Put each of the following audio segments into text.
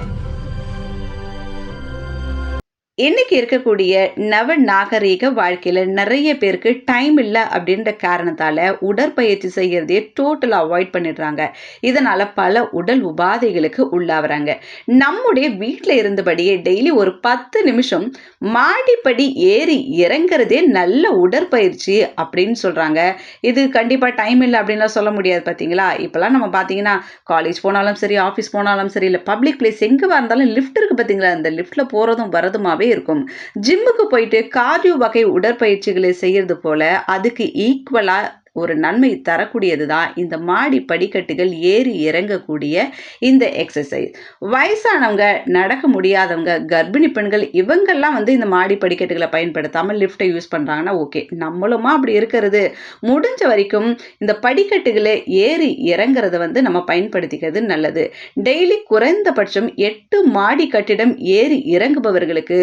Thank you. இன்னைக்கு இருக்கக்கூடிய நவ நாகரீக வாழ்க்கையில் நிறைய பேருக்கு டைம் இல்லை அப்படின்ற காரணத்தால் உடற்பயிற்சி செய்கிறதையே டோட்டலாக அவாய்ட் பண்ணிடுறாங்க. இதனால் பல உடல் உபாதைகளுக்கு உள்ளாகிறாங்க நம்முடைய வீட்டில் இருந்தபடியே டெய்லி ஒரு பத்து நிமிஷம் மாடிப்படி ஏறி இறங்குறதே நல்ல உடற்பயிற்சி அப்படின்னு சொல்கிறாங்க இது கண்டிப்பாக டைம் இல்லை அப்படின்லாம் சொல்ல முடியாது பார்த்தீங்களா இப்போலாம் நம்ம பார்த்தீங்கன்னா காலேஜ் போனாலும் சரி ஆஃபீஸ் போனாலும் சரி இல்லை பப்ளிக் பிளேஸ் எங்கே இருந்தாலும் லிஃப்ட் இருக்குது பார்த்தீங்களா அந்த லிஃப்ட்டில் போகிறதும் வரதுமாவே இருக்கும். ஜிம்முக்கு போயிட்டு கார்டியோ வகை உடற்பயிற்சிகளை செய்யறது போல அதுக்கு ஈக்குவலா ஒரு நன்மை தரக்கூடியது தான் இந்த மாடி படிக்கட்டுகள் ஏறி இறங்கக்கூடிய இந்த எக்ஸசைஸ் வயசானவங்க நடக்க முடியாதவங்க கர்ப்பிணி பெண்கள் இவங்கெல்லாம் வந்து இந்த மாடி படிக்கட்டுகளை பயன்படுத்தாமல் லிஃப்ட்டை யூஸ் பண்ணுறாங்கன்னா ஓகே நம்மளுமா அப்படி இருக்கிறது. முடிஞ்ச வரைக்கும் இந்த படிக்கட்டுகளை ஏறி இறங்குறத வந்து நம்ம பயன்படுத்திக்கிறது நல்லது. டெய்லி குறைந்தபட்சம் எட்டு மாடி கட்டிடம் ஏறி இறங்குபவர்களுக்கு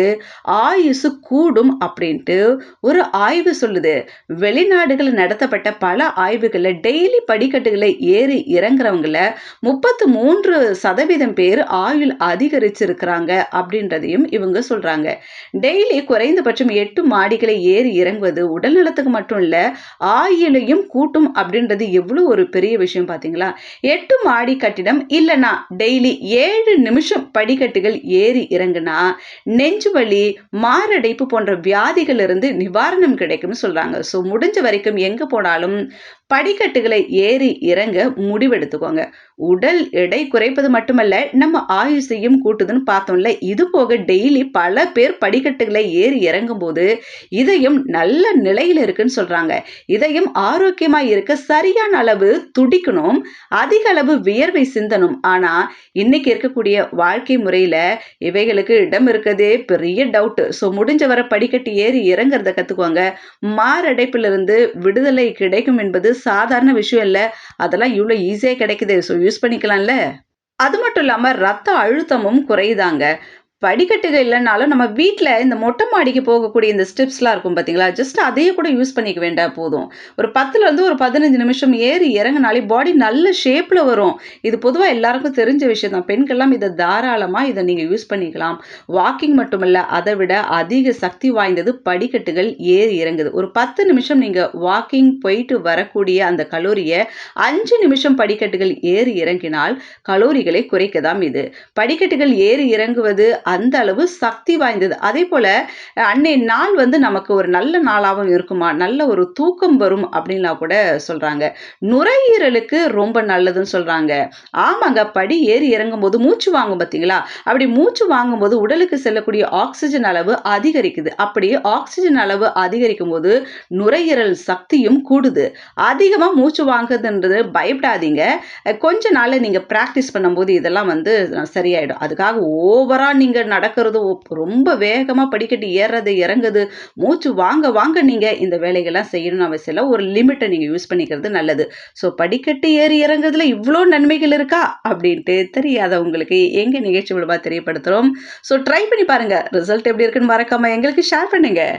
ஆயுசு கூடும் அப்படின்ட்டு ஒரு ஆய்வு சொல்லுது. வெளிநாடுகளில் நடத்தப்பட்ட பல ஆய்வுகளில் டெய்லி படிக்கட்டுகளை ஏறி இறங்குறவங்கள முப்பத்து மூன்று சதவீதம் பேர் ஆயுள் அதிகரிச்சிருக்கிறாங்க அப்படின்றதையும் இவங்க சொல்கிறாங்க டெய்லி குறைந்தபட்சம் எட்டு மாடிகளை ஏறி இறங்குவது உடல் நலத்துக்கு மட்டும் இல்லை ஆயுளையும் கூட்டும் அப்படின்றது எவ்வளோ ஒரு பெரிய விஷயம் பார்த்தீங்களா எட்டு மாடி கட்டிடம் இல்லைன்னா டெய்லி ஏழு நிமிஷம் படிக்கட்டுகள் ஏறி இறங்குனா நெஞ்சு வலி மாரடைப்பு போன்ற வியாதிகள் இருந்து நிவாரணம் கிடைக்கும்னு சொல்கிறாங்க ஸோ முடிஞ்ச வரைக்கும் எங்கே போனாலும் 嗯 படிக்கட்டுகளை ஏறி இறங்க முடிவெடுத்துக்கோங்க. உடல் எடை குறைப்பது மட்டுமல்ல நம்ம ஆயுசையும் கூட்டுதுன்னு பார்த்தோம்ல இது போக டெய்லி பல பேர் படிக்கட்டுகளை ஏறி இறங்கும் போது இதயம் நல்ல நிலையில் இருக்குன்னு சொல்றாங்க. இதயம் ஆரோக்கியமா இருக்க சரியான அளவு துடிக்கணும் அதிக அளவு வியர்வை சிந்தனும் ஆனா இன்னைக்கு இருக்கக்கூடிய வாழ்க்கை முறையில இவைகளுக்கு இடம் இருக்கதே பெரிய டவுட் ஸோ முடிஞ்ச வர படிக்கட்டு ஏறி இறங்குறத கத்துக்கோங்க. மாரடைப்பிலிருந்து விடுதலை கிடைக்கும் என்பது சாதாரண விஷயம் இல்லை. அதெல்லாம் இவ்வளோ ஈஸியாக கிடைக்குது. ஸோ யூஸ் பண்ணிக்கலாம்ல? அது மட்டும் இல்லாமல் ரத்த அழுத்தமும் குறையுதாங்க. படிக்கட்டுகள் இல்லைனாலும் நம்ம வீட்டில் இந்த மொட்டை மாடிக்கு போகக்கூடிய இந்த ஸ்டெப்ஸ்லாம் இருக்கும் பார்த்தீங்களா ஜஸ்ட் அதையே கூட யூஸ் பண்ணிக்க வேண்டாம் போதும். ஒரு பத்துலேருந்து ஒரு பதினஞ்சு நிமிஷம் ஏறி இறங்கினாலே பாடி நல்ல ஷேப்பில் வரும். இது பொதுவாக எல்லாருக்கும் தெரிஞ்ச விஷயம் தான். பெண்கள்லாம் இதை தாராளமாக இதை நீங்கள் யூஸ் பண்ணிக்கலாம். வாக்கிங் மட்டுமல்ல அதை விட அதிக சக்தி வாய்ந்தது படிக்கட்டுகள் ஏறி இறங்குது. ஒரு பத்து நிமிஷம் நீங்கள் வாக்கிங் போயிட்டு வரக்கூடிய அந்த கலோரியை அஞ்சு நிமிஷம் படிக்கட்டுகள் ஏறி இறங்கினால் கலோரிகளை குறைக்க தான் இது. படிக்கட்டுகள் ஏறி இறங்குவது அந்த அளவு சக்தி வாய்ந்தது. அதே போல அன்னை நாள் வந்து நமக்கு ஒரு நல்ல நாளாகவும் இருக்குமா? நல்ல ஒரு தூக்கம் வரும் அப்படின்லாம் கூட சொல்றாங்க. நுரையீரலுக்கு ரொம்ப நல்லதுன்னு சொல்றாங்க. ஆமாங்க படி ஏறி இறங்கும் போது மூச்சு வாங்கும் பார்த்தீங்களா அப்படி மூச்சு வாங்கும் போது உடலுக்கு செல்லக்கூடிய ஆக்சிஜன் அளவு அதிகரிக்குது. அப்படி ஆக்சிஜன் அளவு அதிகரிக்கும் போது நுரையீரல் சக்தியும் கூடுது. அதிகமாக மூச்சு வாங்குதுன்றது பயப்படாதீங்க. கொஞ்ச நாள் நீங்கள் ப்ராக்டிஸ் பண்ணும்போது இதெல்லாம் வந்து சரியாயிடும். அதுக்காக ஓவரா நீங்கள் நீங்கள் நடக்கிறது. ரொம்ப வேகமாக படிக்கட்டு ஏறுறது இறங்குது. மூச்சு வாங்க வாங்க நீங்கள் இந்த வேலைகள்லாம் செய்யணும்னு அவசியம் இல்லை ஒரு லிமிட்டை நீங்கள் யூஸ் பண்ணிக்கிறது நல்லது. ஸோ படிக்கட்டு ஏறி இறங்குறதுல இவ்வளோ நன்மைகள் இருக்கா? அப்படின்ட்டு தெரியாதவங்களுக்கு எங்கள் நிகழ்ச்சி மூலமாக தெரியப்படுத்துகிறோம் ஸோ ட்ரை பண்ணி பாருங்கள் ரிசல்ட் எப்படி இருக்குன்னு மறக்காமல் எங்களுக்கு ஷேர் பண்ணுங்கள்